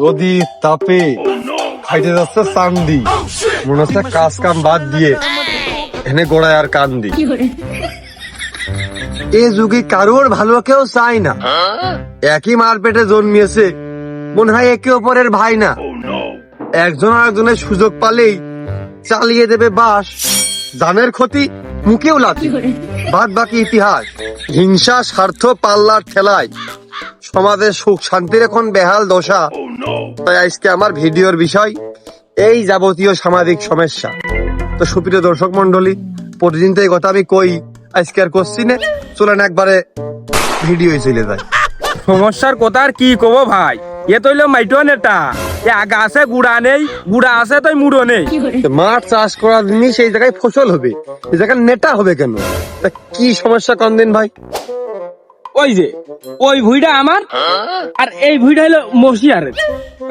যদি তাপে খাইতে যাচ্ছে চান্দি। মনে হচ্ছে কাজ কাম বাদ দিয়ে এনে গোড়ায় আর কান্দি। এ যুগে কারোর ভালো কেউ চায় না। একই মার পেটে জন্মিয়েছে মনে হয় একে অপরের ভাই না। একজন আরেকজনের সুযোগ পালেই চালিয়ে দেবে বাস জানের ক্ষতি মুখেও লাথি। বাদ বাকি ইতিহাস, হিংসা, স্বার্থ, পাল্লার ঠেলায়। সমাজের সুখ, শান্তির এখন বেহাল দশা। তাই আজকে আমার ভিডিওর বিষয়, এই যাবতীয় সামাজিক সমস্যা। তো সুপ্রিয় দর্শক মন্ডলী প্রতিদিন তো এই কথা আমি কই, আজকে আর করছি না। চলেন একবারে ভিডিও চলে যায় সমস্যার কথা আর কি কব ভাই? এ মাইটো নেটা এ আগা আছে গুড়া নেই গুড়া আছে তুই মুড়ো নেই। মাঠ চাষ করার জিনিস এই জায়গায় ফসল হবে। এই জায়গায় নেটা হবে কেন? তা কি সমস্যা কম দিন ভাই? ওই যে ওই ভুইটা আমার আর এই ভুইটা হলো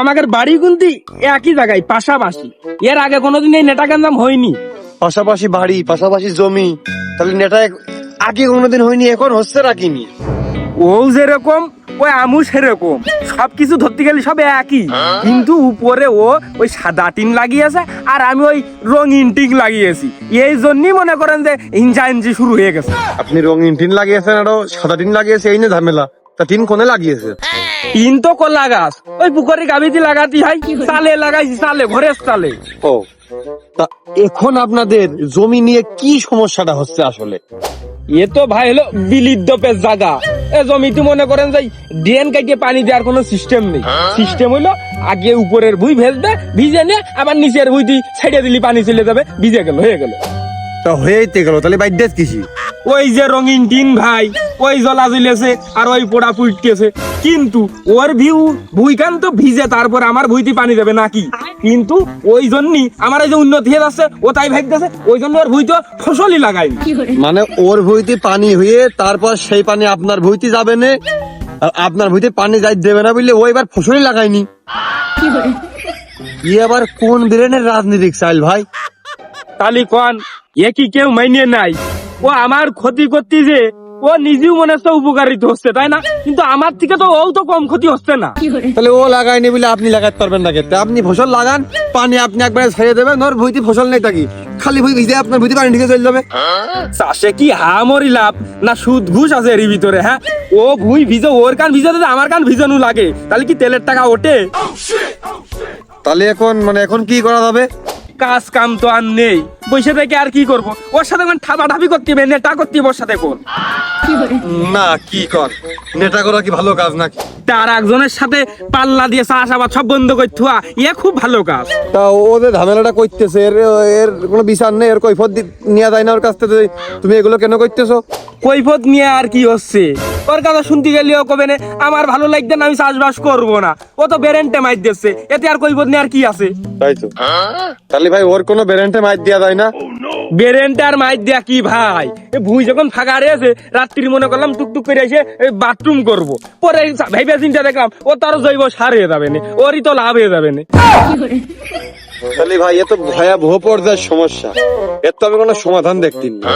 আমাদের বাড়ি কিন্তু একই জায়গায় পাশাপাশি। এর আগে কোনোদিন এই নেটা গেন্দাম হয়নি। পাশাপাশি বাড়ি পাশাপাশি জমি। তাহলে নেটা আগে কোনোদিন হয়নি এখন হচ্ছে রাখিনি ও যেরকম ওই আমু সেরকম। সবকিছু ধরতে গেলে সব একই। কিন্তু উপরে ও ওই সাদা টিন লাগিয়েছে আর আমি ওই রঙিন টিন লাগিয়েছি। এই জন্যই মনে করেন যে ইঞ্জা ইঞ্জি শুরু হয়ে গেছে। আপনি রঙিন টিন লাগিয়েছেন আরও সাদা টিন লাগিয়েছে এই ঝামেলা। তা টিন কোনে লাগিয়েছে? টিন তো কলা গাছ। ওই পুকুরে গাবিতে লাগাতি হয় চালে লাগাইছি চালে ঘরের চালে। ও তা এখন আপনাদের জমি নিয়ে কি সমস্যাটা হচ্ছে আসলে? এ তো ভাই হলো বিলির দপের জায়গা এ জমিতে মনে করেন যে ড্রেন কাটিয়ে পানি দেওয়ার কোনো সিস্টেম নেই। সিস্টেম হইল আগে উপরের ভুই ভেজবে, ভিজে নিয়ে আবার নিচের ভুই দিয়ে ছেড়ে দিলি পানি চলে যাবে, ভিজে গেল, হয়ে গেল। তা হয়েইতে গেল তাহলে কিসি? ওই যে রঙিন টিন ভাই ওই জলা জ্বলেছে আর ওই পোড়া পুইটেছে কিন্তু ওর ভিউ ভুইকান তো ভিজে তারপর আমার ভুইতে পানি দেবে নাকি? কিন্তু ওই জন্যই আমার এই যে উন্নতি হয়ে যাচ্ছে ও তাই ভাবতেছে ওই জন্য ওর ভুই তো ফসলই লাগাইনি মানে ওর ভুইতে পানি হয়ে তারপর সেই পানি আপনার ভুইতে যাবে না আর আপনার ভুইতে পানি যাই দেবে না বললে ও এবার ফসলই লাগায়নি ই আবার কোন ব্রেনের রাজনীতিক চাইল ভাই? তালি কন এ কি কেউ মাইনে নাই? ও আমার ক্ষতি করতে যে ও নিজেও মনে হচ্ছে উপকারিত হচ্ছে তাই না? কিন্তু আমার থেকে তো ও তো কম ক্ষতি হচ্ছে না। তাহলে ও লাগায়নি বলে আপনি লাগাতে পারবেন না ক্ষেত্রে। আপনি ফসল লাগান পানি আপনি একবারে ছেড়ে দেবেন ওর ভুইতে ফসল নেই থাকি। খালি ভুই ভিজে আপনার ভুইতে পানি ঢুকে চলে যাবে। চাষে কি হামরি লাভ? না সুদ ঘুষ আছে এর ভিতরে হ্যাঁ? ও ভুই ভিজে ওর কান ভিজে আমার কান ভিজানো লাগে। তাহলে কি তেলের টাকা ওঠে? তাহলে এখন মানে এখন কি করা যাবে? কাজ কাম তো আর নেই। বসে থেকে আর কি করব? ওর সাথে মানে ঠাপা ঠাপি করতে হবে, নেটা করতে হবে ওর সাথে কোন না, কি কর? নেটা করা কি ভালো কাজ নাকি? তার একজনের সাথে পাল্লা দিয়ে চাষাবাদ সব বন্ধ ইয়ে খুব ভালো কাজ। তা ও যে ঝামেলাটা করতেছে এর এর কোনো বিচার নেই এর কৈফত নেওয়া যায় না ওর কাছ থেকে। তুমি এগুলো কেন করতেছো? কৈফত নিয়ে আর কি হচ্ছে? ওর কথা শুনতে গেলেও কবে না আমার ভালো লাগবে না আমি চাষবাস করব না। ও তো বেরেন্টে মাইর দিচ্ছে এতে আর কৈফত নিয়ে আর কি আছে? তাই তো। তাহলে ভাই ওর কোনো ব্যারেন্টে মাইর দেওয়া যায় না? বেরেন্টে আর মাইর দেয়া কি ভাই? এ ভুই যখন ফাঁকা রয়েছে রাত্রি মনে করলাম টুকটুক করে এসে বাথরুম করব। পরে ভাইবে চিন্তা দেখলাম ও তার জৈব সার হয়ে যাবে না ওরই তো লাভ হয়ে যাবে না। তাহলে ভাই এ তো ভয়াবহ পর্যায়ের সমস্যা। এর তো আমি কোনো সমাধান না।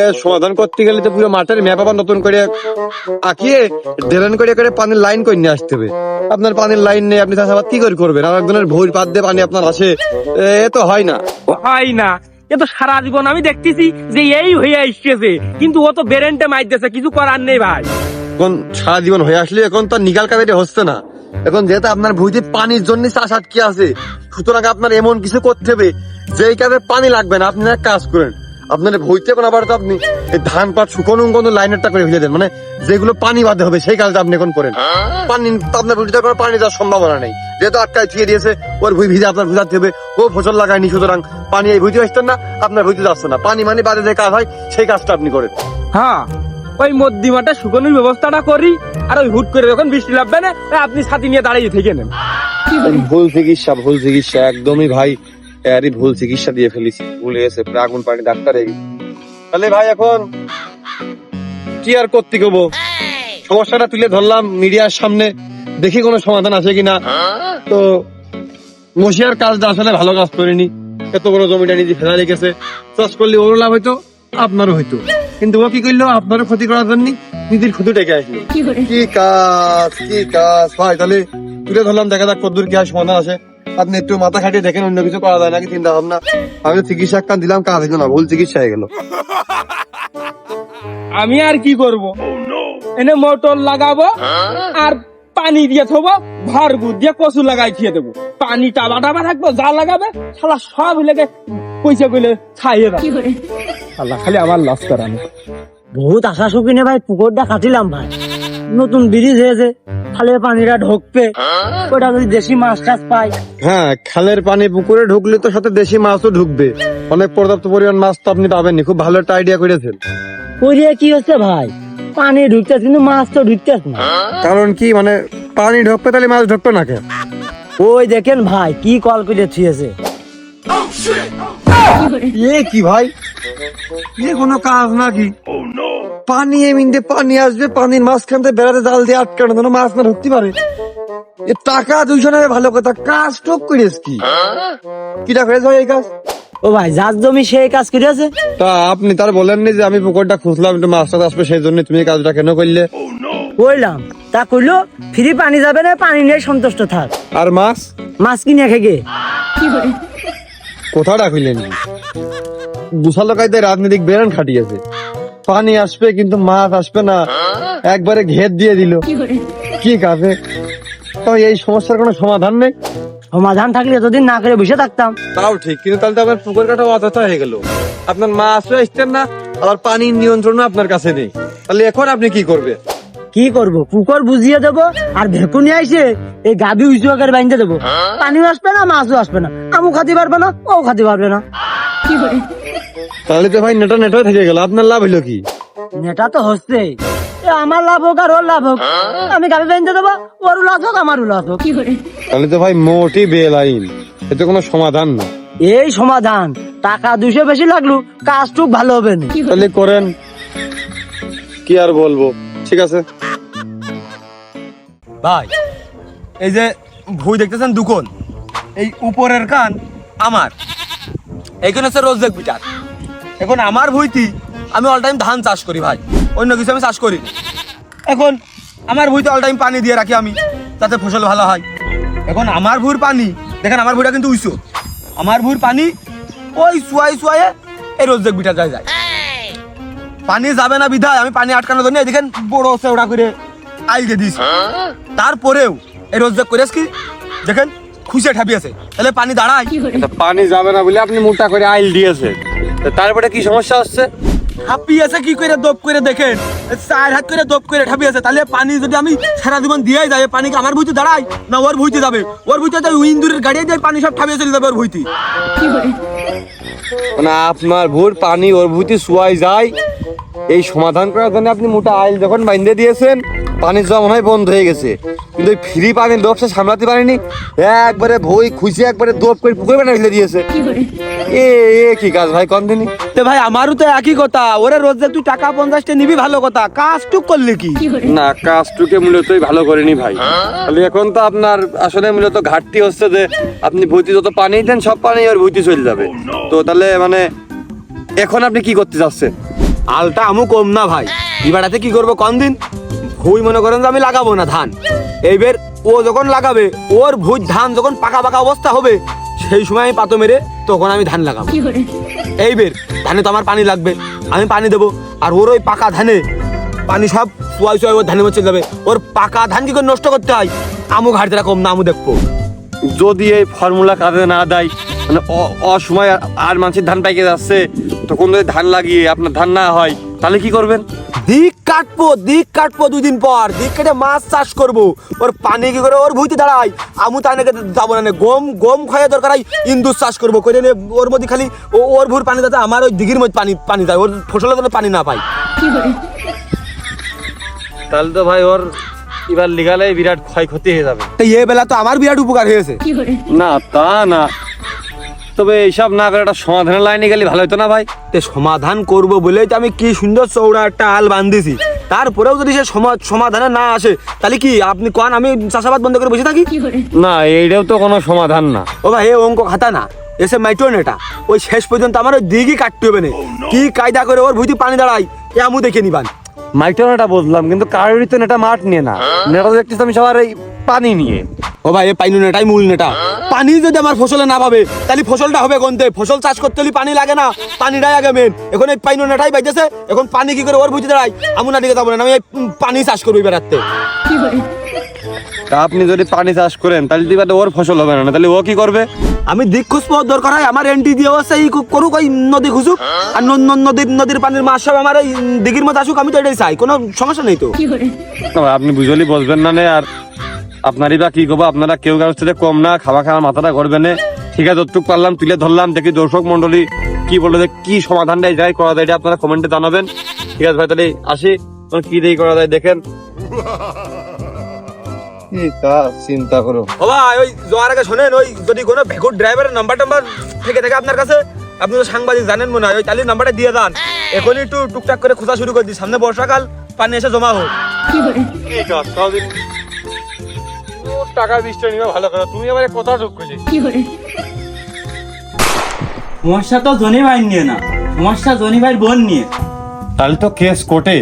এর সমাধান করতে গেলে তো পুরো মাঠের ম্যাপ আবার নতুন করে আঁকিয়ে ড্রেন করে করে পানির লাইন করে নিয়ে আসতে হবে। আপনার পানির লাইন নেই আপনি চাষাবাদ কি করে করবেন? আর একজনের ভুল পাত দিয়ে পানি আপনার আসে। এ তো হয় না। হয় না। এ সারা জীবন আমি দেখতেছি যে এই হয়ে আসতেছে। কিন্তু ও তো বেরেন্টে মাইতেছে কিছু করার নেই ভাই। এখন সারা জীবন হয়ে আসলে এখন তো নিকাল কাজে হচ্ছে না। এখন যেহেতু আপনার ভুইতে পানির জন্য চাষ আটকে আছে, সুতরাং আপনার এমন কিছু করতে হবে যে কাজে পানি লাগবে না। আপনি এক কাজ করেন আপনার ভুইতে এখন আবার তো আপনি এই ধান পাট শুকনো কোনো লাইনেরটা করে ফেলে দেন। মানে যেগুলো পানি বাদে হবে সেই কাজটা আপনি এখন করেন। পানি আপনার ভুইতে কোনো পানি যাওয়ার সম্ভাবনা নেই। যেহেতু আটকায় থিয়ে দিয়েছে ওর ভুই ভিজে আপনার ভিজাতে হবে ও ফসল লাগায়নি সুতরাং পানি এই ভুইতে আসতেন না আপনার ভুইতে যাচ্ছে না। পানি মানে বাদে যে কাজ হয় সেই কাজটা আপনি করেন। হ্যাঁ ওই মধ্যিমাটা শুকনোর ব্যবস্থাটা করি আর ওই হুট করে যখন বৃষ্টি লাগবে না আপনি ছাতি নিয়ে দাঁড়িয়ে থেকে নেন। ভুল চিকিৎসা ভুল চিকিৎসা একদমই ভাই। এরই ভুল চিকিৎসা দিয়ে ফেলিছি। ভুলে গেছে আগুন পানি ডাক্তার তাহলে ভাই এখন কি আর করতে গো সমস্যাটা তুলে ধরলাম মিডিয়ার সামনে। দেখি কোনো সমাধান আছে কিনা। তো মশিয়ার কাজটা আসলে ভালো কাজ করেনি। এত বড় জমিটা নিজে ফেলা রেখেছে চাষ করলে ওরও লাভ হইতো আপনারও হইতো। কিন্তু ও কি করল? আপনারও ক্ষতি করার জন্য নিজের ক্ষতি ডেকে আসলো। কি কাজ কি কাজ? ভাই তাহলে তুলে ধরলাম দেখা যাক কদ্দূর কি হয় সমাধান আছে। আপনি একটু মাথা খাটিয়ে দেখেন অন্য কিছু করা যায় নাকি? চিন্তা ভাবনা। আমি চিকিৎসা একটা দিলাম কাজ হইল না ভুল চিকিৎসা হয়ে গেল। আমি আর কি করব? এনে মোটর লাগাবো আর পানি দিয়ে থবো ঘর গুদ দিয়ে কচু লাগাই খেয়ে দেবো। পানি টাবা টাবা থাকব যা লাগাবে শালা সব লেগে পয়সা কইলে খাইয়ে দাও। আল্লাহ খালি আমার লস করানো। বহুত আশা শৌখিনে ভাই পুকুরটা কাটিলাম ভাই। নতুন ব্রিজ হয়েছে খালে পানিটা ঢোকবে। ওটা যদি দেশি মাছ টাছ পাই হ্যাঁ খালের পানি পুকুরে ঢুকলে তো সাথে দেশি মাছও ঢুকবে। অনেক পর্যাপ্ত পরিমাণ মাছ তো আপনি পাবেননি খুব ভালো একটা আইডিয়া করেছেন। করিয়ে কি হচ্ছে ভাই? পানি ঢুকতেছে কিন্তু মাছ তো ঢুকতেছে না। কারণ কি মানে পানি ঢুকবে তাহলে মাছ ঢুকবে না কেন? ওই দেখেন ভাই কি কল করে থুয়েছে। এ কি ভাই? এ কোনো কাজ নাকি? পানি এমিনতে পানি আসবে পানির মাঝখান থেকে বেড়াতে জাল দিয়ে আটকানো যেন মাছ না ঢুকতে পারে। এ টাকা দুইজনের ভালো কথা কাজ টক করিস কি? কিটা করেছ এই কাজ? ও ভাই যার জমি সেই কাজ করিয়াছে? তা আপনি তার বলেননি যে আমি পুকুরটা খুঁজলাম একটু মাছটা আসবে সেই জন্য তুমি কাজটা কেন করলে? কইলাম তা কইলো ফ্রি পানি যাবে না পানি নিয়ে সন্তুষ্ট থাক। আর মাছ? মাছ কিনে খেগে কোথাও রাখিলেন দুশালো কায়দায় রাজনৈতিক বেরান খাটিয়েছে। পানি আসবে কিন্তু মাছ আসবে না। একবারে ঘের দিয়ে দিল। কি কাজে? তো এই সমস্যার কোনো সমাধান নেই? সমাধান থাকলে এতদিন না করে বসে থাকতাম। তাও ঠিক কিন্তু তাহলে তো আপনার পুকুর কাটা অযথা হয়ে গেল। আপনার মাছও আসছেন না আবার পানির নিয়ন্ত্রণও আপনার কাছে নেই। তাহলে এখন আপনি কি করবে কি করব? পুকুর বুঝিয়ে দেবো আর ভেকুনি আইসে এই গাবি উঁচু আকার বাইন্ধে দেবো। পানিও আসবে না মাছও আসবে না। আমু খাতে পারবে না ও খাতে পারবে না। তাহলে তো ভাই নেটা নেটা থেকে গেল আপনার লাভ হলো কি? নেটা তো হচ্ছে। আমার লাভ হোক আর ওর লাভ হোক। আমি গাবি বাইন্ধে দেবো ওরও লাভ হোক আমারও লাভ হোক। তাহলে তো ভাই মোটি বেলাইন এতে কোনো সমাধান না। এই সমাধান টাকা দুশো বেশি লাগল কাজটুক ভালো হবে না। তাহলে করেন। কি আর বলব? ঠিক আছে। ভাই এই যে ভুই দেখতেছেন দুকন এই উপরের কান আমার। এইখানে হচ্ছে রোজ বিটার এখন আমার ভুইতি, আমি অল টাইম ধান চাষ করি ভাই। অন্য কিছু আমি চাষ করি এখন আমার ভুইতে অল টাইম পানি দিয়ে রাখি আমি, যাতে ফসল ভালো হয়। এখন আমার ভুঁর পানি, দেখেন আমার ভুঁড়া কিন্তু উইসো আমার ভুঁর পানি ওই শুয়াই শুয়ায়ে এই রোজ বিটার যায় যায়। পানি যাবে না বিধায়, আমি পানি আটকানোর জন্য এদিকে বড় সেওড়া করে আইলকে দিয়েছি। তারপরেও এই রোজ করেছ কি দেখেন খুশে আছে তাহলে পানি দাঁড়ায়। পানি যাবে না বলে আপনি মোটা করে আইল দিয়েছে তারপরে কি সমস্যা হচ্ছে? হাপি আছে কি করে দপ করে দেখেন? চার হাত করে দপ করে ঠাপি আছে। তাহলে পানি যদি আমি সারা জীবন দিয়ে যাবে পানি কি আমার ভুইতে দাঁড়ায়? না ওর ভুইতে যাবে? ওর ভুইতে তো ইন্দুরের গাড়ি দিয়ে পানি সব ঠাপিয়ে চলে যাবে ওর ভুইতে মানে আপনার ভোর পানি ওর ভূতি শুয়াই যায়। এই সমাধান করার জন্য আপনি মোটা আইল যখন বাইন্ধে দিয়েছেন পানির জমা হয় বন্ধ হয়ে গেছে। কিন্তু ওই ফ্রি পানির দোপসে সামলাতে পারেনি। একবারে ভই খুশি একবারে দোপ করে পুকুরে বানিয়ে দিয়েছে। এ এ কি কাজ ভাই? কন দিনই? তো ভাই আমারও তো একই কথা। ওরে রোজ তুই টাকা পঞ্চাশটা নিবি ভালো কথা। কাজ টুক করলি কি? না কাজটুকে মূলতই ভালো করেনি ভাই। তাহলে এখন তো আপনার আসলে মূলত ঘাটতি হচ্ছে যে আপনি ভুতি যত পানি দেন সব পানি আর ভুতি চলে যাবে। তো তাহলে মানে এখন আপনি কি করতে চাচ্ছেন? আলটা আমু কম না ভাই। এবারাতে কি করব কোন দিন? ভুই মনে করেন যে আমি লাগাবো না ধান। এইবার ও যখন লাগাবে ওর ভুই ধান যখন পাকা পাকা অবস্থা হবে সেই সময় আমি পাতো মেরে তখন আমি ধান লাগাবো। এইবার ধানে তো আমার পানি লাগবে। আমি পানি দেবো। আর ওর ওই পাকা ধানে পানি সব শুয়াই শুয়াই ওর ধানের মধ্যে চলে যাবে। ওর পাকা ধান কি করে নষ্ট করতে হয়? আমু ঘাটতে কম না আমু দেখব। যদি এই ফর্মুলা কাজে না দেয় মানে অ- অসময় আর- আর মানুষের ধান পাইকে যাচ্ছে তখন যদি ধান লাগিয়ে আপনার ধান না হয় তাহলে কি করবেন? দিক কাটবো দিক কাটবো দুই দিন পর। দিক কেটে মাছ চাষ করব। ওর পানি কি করে? ওর ভুইতে দাঁড়াই আমু তাই নাকি যাব না গম গম খাওয়া দরকার হয় ইন্দুর চাষ করব। করে নে ওর মধ্যে খালি ও ওর ভুর পানি যাতে আমার ওই দিঘির মধ্যে পানি পানি যায়। ওর ফসলের জন্য পানি না পাই তাহলে তো ভাই ওর এবার লিগালে বিরাট ক্ষয়ক্ষতি হয়ে যাবে। তো এ বেলা তো আমার বিরাট উপকার হয়েছে। না তা না। তবে এইসব না করে একটা সমাধানের লাইনে গেলে ভালো হতো না ভাই। তে সমাধান করব বলেই তো আমি কি সুন্দর চৌড়া একটা আল বান্ধিছি। তারপরেও যদি সে সমা- সমাধানে না আসে তাহলে কি আপনি কন আমি চাষাবাদ বন্ধ করে বসে থাকি? না এইটাও তো কোনো সমাধান না। ও ভাই এ অঙ্ক খাতা না। এসে মাইটোন এটা ওই শেষ পর্যন্ত আমার ওই দিঘি কাটতে হবে না। কি কায়দা করে ওর ভুইতে পানি দাঁড়াই এ আমু দেখে নিবান। মাইটা নেটা বুঝলাম কিন্তু কারোরই তো নেটা মাঠ নিয়ে না। নেটা দেখতেছি আমি সবার এই পানি নিয়ে। ও ভাই এই পাইনু নেটাই মূল নেটা। পানি যদি আমার ফসলে না পাবে তাহলে ফসলটা হবে কোনতে ফসল চাষ করতে হলে পানি লাগে না পানিটাই আগে মেন এখন এই পাইনু নেটাই বাইতেছে এখন পানি কি করে ওর বুঝতে দাঁড়াই আমি না দিকে যাব না আমি এই পানি চাষ করব বেড়াতে তা আপনি যদি পানি চাষ করেন তাহলে দিবা ওর ফসল হবে না তাহলে ও কি করবে? আমি দিক খুঁজ পাওয়ার দরকার হয় আমার এন্ট্রি দিয়ে এই কু- করুক ওই নদী খুঁজুক। আর ন- ন- নদীর নদীর পানির মাছ সব আমার এই দিঘির মধ্যে আসুক আমি তো এটাই চাই কোনো সমস্যা নেই তো। আপনি বুঝলি বসবেন না নে আর আপনারই বা কি করব আপনারা কেউ কারোর সাথে কম না খাওয়া খাওয়ার মাথাটা করবে না। ঠিক আছে যতটুকু পারলাম তুলে ধরলাম দেখি দর্শক মন্ডলী কি বলল যে কি সমাধানটা যাই করা যায় এটা আপনারা কমেন্টে জানাবেন। ঠিক আছে ভাই তাহলে আসি কি দিয়ে করা যায় দেখেন। কি তা চিন্তা করো। ও ভাই ওই যাওয়ার আগে শোনেন ওই যদি কোনো ভেকুর ড্রাইভারের নাম্বার টাম্বার থেকে থাকে আপনার কাছে আপনি তো সাংবাদিক জানেন মনে হয় ওই তাহলে নাম্বারটা দিয়ে দেন এখনই একটু টুকটাক করে খোঁজা শুরু করে দিই সামনে বর্ষাকাল পানি এসে জমা হোক। কি কাজ টাকা বিশটা নিবে ভালো করে তুমি আবার কথা যোগ করছিস সমস্যা তো জনি ভাই নিয়ে না সমস্যা জনি ভাইয়ের বোন নিয়ে। তাহলে তো কেস কোর্টে।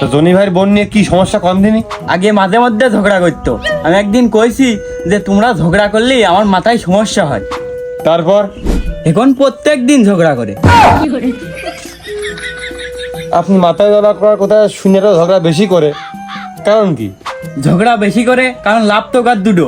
তো জনি ভাইয়ের বোন নিয়ে কি সমস্যা কম দিনই আগে মাঝে মধ্যে ঝগড়া করতো। আমি একদিন কইছি যে তোমরা ঝগড়া করলেই আমার মাথায় সমস্যা হয়। তারপর? এখন প্রত্যেক দিন ঝগড়া করে। আপনি মাথায় জ্বালা করার কথা শুনে তো ঝগড়া বেশি করে। কারণ কি? ঝগড়া বেশি করে কারণ লাভ তো গাছ দুটো।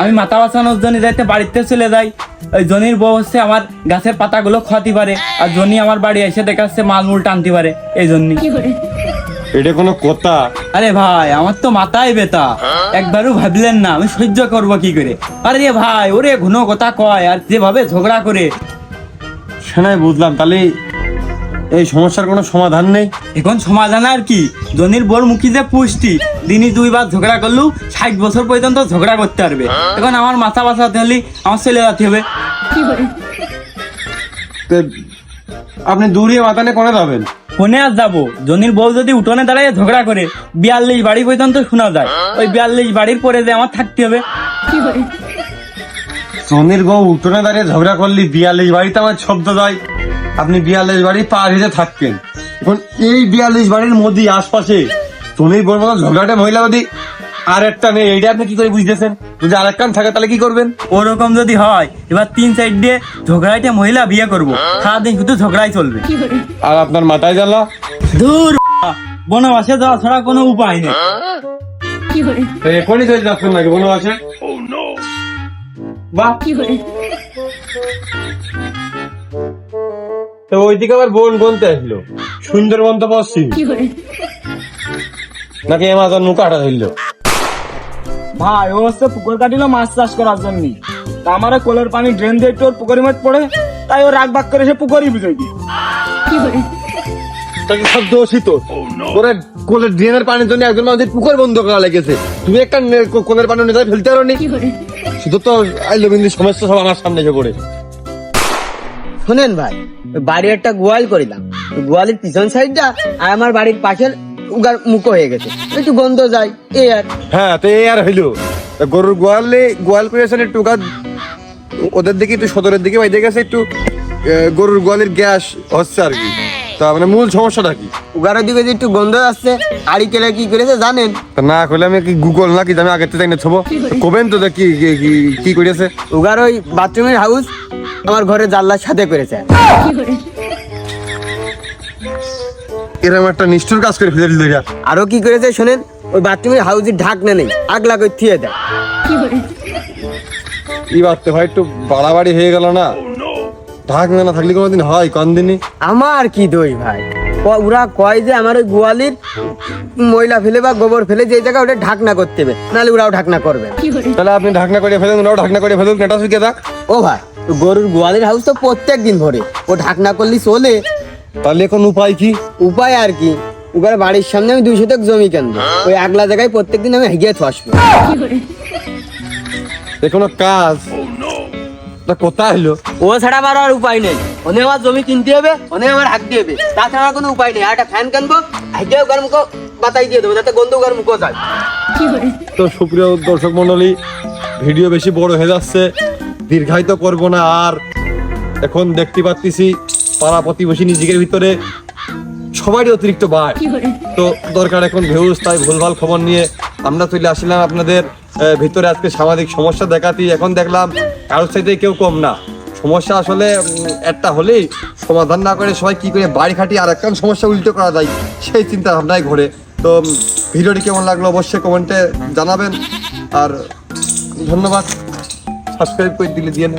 আমি মাথা বাঁচানোর জন্য যাইতে বাড়িতে চলে যাই। ওই জনির বউ হচ্ছে আমার গাছের পাতাগুলো খাওয়াতে পারে আর জনি আমার বাড়ি এসে দেখাচ্ছে মালমূল টানতে পারে এই জন্যই এটা কোনো কথা। আরে ভাই আমার তো মাথায় বেতা একবারও ভাবলেন না আমি সহ্য করব কি করে? আরে ভাই ওরে ঘন কথা কয় আর যেভাবে ঝগড়া করে। সেনাই বুঝলাম তাহলে এই সমস্যার কোনো সমাধান নেই? এখন সমাধান আর কি? জনির বোর মুখী যে পুষ্টি দিনই দুইবার ঝগড়া করলু ষাট বছর পর্যন্ত ঝগড়া করতে পারবে। এখন আমার মাথা বাঁচাতে হলে আমার চলে যেতে হবে। আপনি দূরে নিয়ে কোনে যাবেন। ফোনে আর যাব। জনির বউ যদি উঠোনে দাঁড়িয়ে ঝগড়া করে, বিয়াল্লিশ বাড়ি পর্যন্ত শোনা যায়। ওই বিয়াল্লিশ বাড়ির পরে যে আমার থাকতে হবে। জনির বউ উঠোনে দাঁড়িয়ে ঝগড়া করলি, বিয়াল্লিশ বাড়িতে আমার শব্দ যায়। আপনি বিয়াল্লিশ বাড়ি পার হিসেবে থাকতেন। এখন এই বিয়াল্লিশ বাড়ির মধ্যে আশপাশে বউর মতো ঝগড়াটে মহিলা আর একটা নেই এইটা আপনি কি করে বুঝতেছেন? যদি আর একখান থাকে তাহলে কি করবেন? ওরকম যদি হয় এবার তিন সাইড দিয়ে ঝগড়াইতে মহিলা বিয়ে করব। সারাদিন শুধু ঝগড়াই চলবে। আর আপনার মাথায় জ্বালা? দূর বনবাসে যাওয়া ছাড়া কোনো উপায় নেই। তো এখনই চলে যাচ্ছেন নাকি আছে বাহ। তো ওইদিকে আবার বোন আসলো। সুন্দরবন তো পশ্চিম। নাকি এমাজন মুখ আটা ধরলো। ভাই ও হচ্ছে পুকুর কাটিলো মাছ চাষ করার জন্য। তা আমার কোলের পানি ড্রেন দিয়ে একটু ওর পুকুরের মধ্যে পড়ে তাই ও রাগ বাগ করে সে পুকুরই বুঝে দিই তাকে সব দোষই তো ওরা কোলের ড্রেনের পানির জন্য একজন মানুষের পুকুর বন্ধ করা লেগেছে। তুমি একটা কোলের পানি নেতা ফেলতে পারো নি শুধু তো আইলো কিন্তু সমস্যা সব আমার সামনে এসে পড়ে। শোনেন ভাই বাড়ি একটা গোয়াল করিলাম। গোয়ালের পিছন সাইডটা আর আমার বাড়ির পাশের উগার মুখো হয়ে গেছে। একটু গন্ধ যায় এই আর। হ্যাঁ তো এই আর হইল। গরুর গোয়ালে গোয়াল করেছেন একটু গা ওদের দিকে একটু সদরের দিকে বাইরে গেছে একটু গরুর গোয়ালের গ্যাস হচ্ছে আর কি। তা মানে মূল সমস্যাটা কি? উগারের দিকে যে একটু গন্ধ আসছে আড়ি কেলে কি করেছে জানেন? না করলে আমি কি গুগল না কি আমি আগের থেকে না ছবো। কবেন তো যে কি কি- কি- কি করেছে। উগার ওই বাথরুমের হাউস আমার ঘরে জানলার সাথে করেছে। এরকম একটা নিষ্ঠুর কাজ করে ফেলে দিল। আরও কি করেছে শোনেন? ওই বাথরুমের হাউসের ঢাকনা নেই। আগলা করে থিয়ে দেয়। এই বাড়তে ভাই একটু বাড়াবাড়ি হয়ে গেল না? না থাকলে কোনোদিন হয় কোন দিনই? আমার কি দই ভাই? ওরা কয় যে আমার ওই গোয়ালির ময়লা ফেলে বা গোবর ফেলে যে জায়গায় ওটা ঢাকনা করতে হবে। নাহলে ওরাও ঢাকনা করবে তাহলে আপনি ঢাকনা করে ফেলুন ওরাও ঢাকনা করে ফেলুন নেটা শুকিয়ে থাক। ও ভাই গরুর গোয়ালের হাউস তো প্রত্যেক দিন ভরে। ও ঢাকনা করলি চলে তাহলে এখন উপায় কি? উপায় আর কি? ওখানে বাড়ির সামনে আমি দুই শতক জমি কেনবো। ওই আগলা জায়গায় প্রত্যেকদিন আমি হেগিয়ে আসব। এ কোনো কাজ। তা কোথায় হলো ও ছাড়া আমার আর উপায় নেই। ওনে আমার জমি কিনতে হবে ওনে আমার হাত দিয়ে হবে। তাছাড়া কোনো উপায় নেই। আর একটা ফ্যান কিনবো হেগিয়ে ওখানে মুখো বাতাই দিয়ে দেবো যাতে গন্ধ ওখানে মুখো যায়। তো সুপ্রিয় দর্শক মন্ডলী ভিডিও বেশি বড় হয়ে যাচ্ছে। দীর্ঘায়িত করব না আর এখন দেখতে পাচ্ছি পাড়া প্রতিবেশী নিজেদের ভিতরে সবারই অতিরিক্ত বাড়। তো দরকার এখন ভিউজ তাই ভুলভাল খবর নিয়ে আমরা চলে আসলাম আপনাদের ভিতরে আজকে সামাজিক সমস্যা দেখাতি এখন দেখলাম কারোর সাথে কেউ কম না। সমস্যা আসলে একটা হলেই সমাধান না করে সবাই কি করে বাড়ি খাটি আর একটা সমস্যা উল্টো করা যায় সেই চিন্তা ভাবনায় ঘোরে। তো ভিডিওটি কেমন লাগল অবশ্যই কমেন্টে জানাবেন। আর ধন্যবাদ। সাবস্ক্রাইব করে দিলে দিয়ে না